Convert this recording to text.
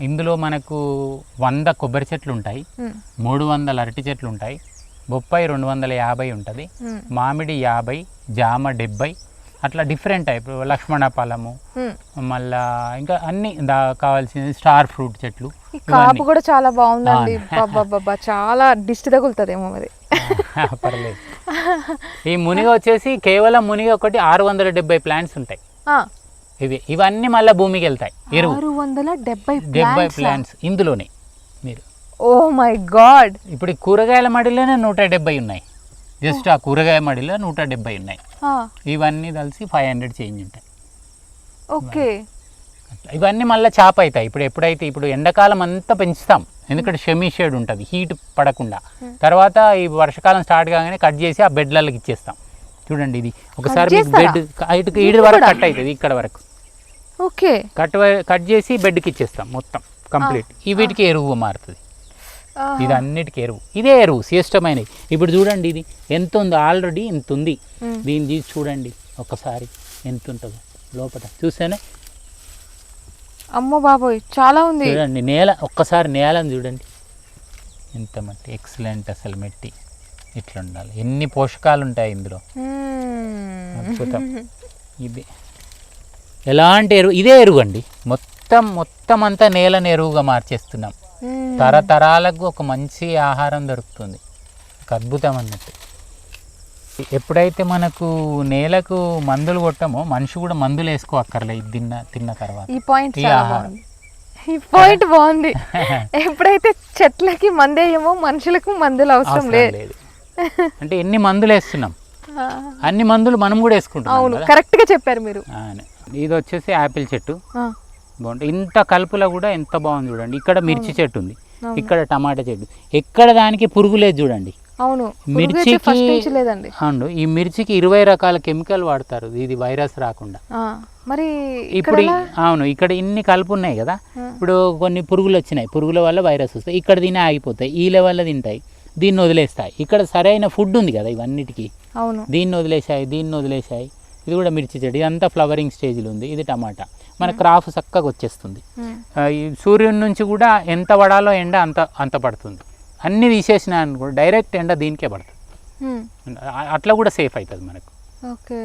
ఇందులో మనకు వంద కొబ్బరి చెట్లు ఉంటాయి. మూడు వందల అరటి చెట్లు ఉంటాయి. బొప్పాయి రెండు వందల యాభై ఉంటుంది. మామిడి యాభై జామ డెబ్బై అట్లా డిఫరెంట్ టైప్. లక్ష్మణ ఫలము. మళ్ళా ఇంకా అన్ని దా కావాల్సిన స్టార్ ఫ్రూట్ చెట్లు. కాపు కూడా చాలా బాగుందండి. చాలా దిష్టి తగులుతుందేమో మరి. పర్లేదు. ఈ మునిగ వచ్చేసి కేవలం మునిగ ఒకటి ఆరు వందల డెబ్బై ప్లాంట్స్ ఉంటాయి. ఇవి ఇవన్నీ మళ్ళీ భూమికి వెళ్తాయి. ఎరువు. ఆరు వందల డెబ్బై? ప్లాంట్స్ ఇందులోనే మీరు. ఓ మై గాడ్ ఇప్పుడు ఈ కూరగాయల మడిలోనే నూట డెబ్బై ఉన్నాయి. జస్ట్ ఆ కూరగాయ మడిలో నూట డెబ్బై ఉన్నాయి. ఇవన్నీ కలిసి ఫైవ్ హండ్రెడ్ చేంజ్ ఉంటాయి. ఓకే. ఇవన్నీ మళ్ళీ చాప్ అవుతాయి. ఇప్పుడు ఎప్పుడైతే ఇప్పుడు ఎండాకాలం అంతా పెంచుతాం. ఎందుకంటే షెమీ షేడ్ ఉంటుంది. హీట్ పడకుండా. తర్వాత ఈ వర్షాకాలం స్టార్ట్ కాగానే కట్ చేసి ఆ బెడ్లకి ఇచ్చేస్తాం. చూడండి ఇది. ఒకసారి మీకు? బెడ్ ఇటు వరకు కట్ అవుతుంది ఇక్కడ వరకు. ఓకే. కట్ కట్ చేసి బెడ్కి ఇచ్చేస్తాం మొత్తం కంప్లీట్. ఈ వీటికి ఎరువు మారుతుంది? ఇది అన్నిటికీ ఎరువు. ఇదే ఎరువు శ్రేష్టమైనది. ఇప్పుడు చూడండి ఇది ఎంత ఉంది ఆల్రెడీ ఇంత ఉంది. దీన్ని తీసి చూడండి ఒకసారి ఎంత ఉంటుందో లోపల చూస్తేనే అమ్మో బాబోయ్ చాలా ఉంది. చూడండి నేల ఒక్కసారి నేలను చూడండి. ఎంత మట్టి ఎక్సలెంట్ అసలు మట్టి. ఇట్లా ఉండాలి ఎన్ని పోషకాలు ఉంటాయి ఇందులో. అద్భుతం. ఇది ఎలాంటి ఎరువు? ఇదే ఎరువు అండి మొత్తం మొత్తం అంతా నేలని ఎరువుగా మార్చేస్తున్నాం. తరతరాలకు ఒక మంచి ఆహారం దొరుకుతుంది. ఒక అద్భుతం అన్నట్టు. ఎప్పుడైతే మనకు నేలకు మందులు కొట్టమో మనిషి కూడా మందులు వేసుకో అక్కర్లే తిన్న తిన్న తర్వాత. ఈ పాయింట్ ఈ చాలా ఆహారం. బాగుంది. ఈ పాయింట్ బాగుంది. ఎప్పుడైతే చెట్లకి మందేయమో మనుషులకు మందులు అవసరం లేదు. అంటే ఎన్ని మందులు వేస్తున్నాం? అన్ని మందులు మనం కూడా వేసుకుంటున్నాం అవును కరెక్ట్గా చెప్పారు మీరు. ఇది వచ్చేసి యాపిల్ చెట్టు. బాగుంటుంది ఇంత కలుపులో కూడా ఎంత బాగుంది చూడండి. ఇక్కడ మిర్చి చెట్టు ఉంది. ఇక్కడ టమాటా చెట్టు. ఎక్కడ దానికి పురుగు లేదు చూడండి. అవును మిర్చికి నుంచి లేదండి. అవును ఈ మిర్చికి ఇరవై రకాల కెమికల్ వాడతారు. ఇది వైరస్ రాకుండా. మరి ఇప్పుడు అవును ఇక్కడ ఇన్ని కలుపు ఉన్నాయి కదా. ఇప్పుడు కొన్ని పురుగులు వచ్చినాయి. పురుగుల వల్ల వైరస్ వస్తాయి. ఇక్కడ తినే ఆగిపోతాయి. ఈ లెవెల్లో తింటాయి. దీన్ని వదిలేస్తాయి. ఇక్కడ సరైన ఫుడ్ ఉంది కదా ఇవన్నిటికీ. అవును. దీన్ని వదిలేసాయి దీన్ని వదిలేసాయి ఇది కూడా మిర్చి చెట్టు ఇదంతా ఫ్లవరింగ్ స్టేజ్లో ఉంది ఇది టమాటా. మన క్రాఫ్ చక్కగా వచ్చేస్తుంది. సూర్యుని నుంచి కూడా ఎంత పడాలో ఎండ అంత అంత పడుతుంది. అన్ని తీసేసిన అనుకో డైరెక్ట్ ఎండ దీనికే పడుతుంది. అట్లా కూడా సేఫ్ అవుతుంది మనకు. ఓకే.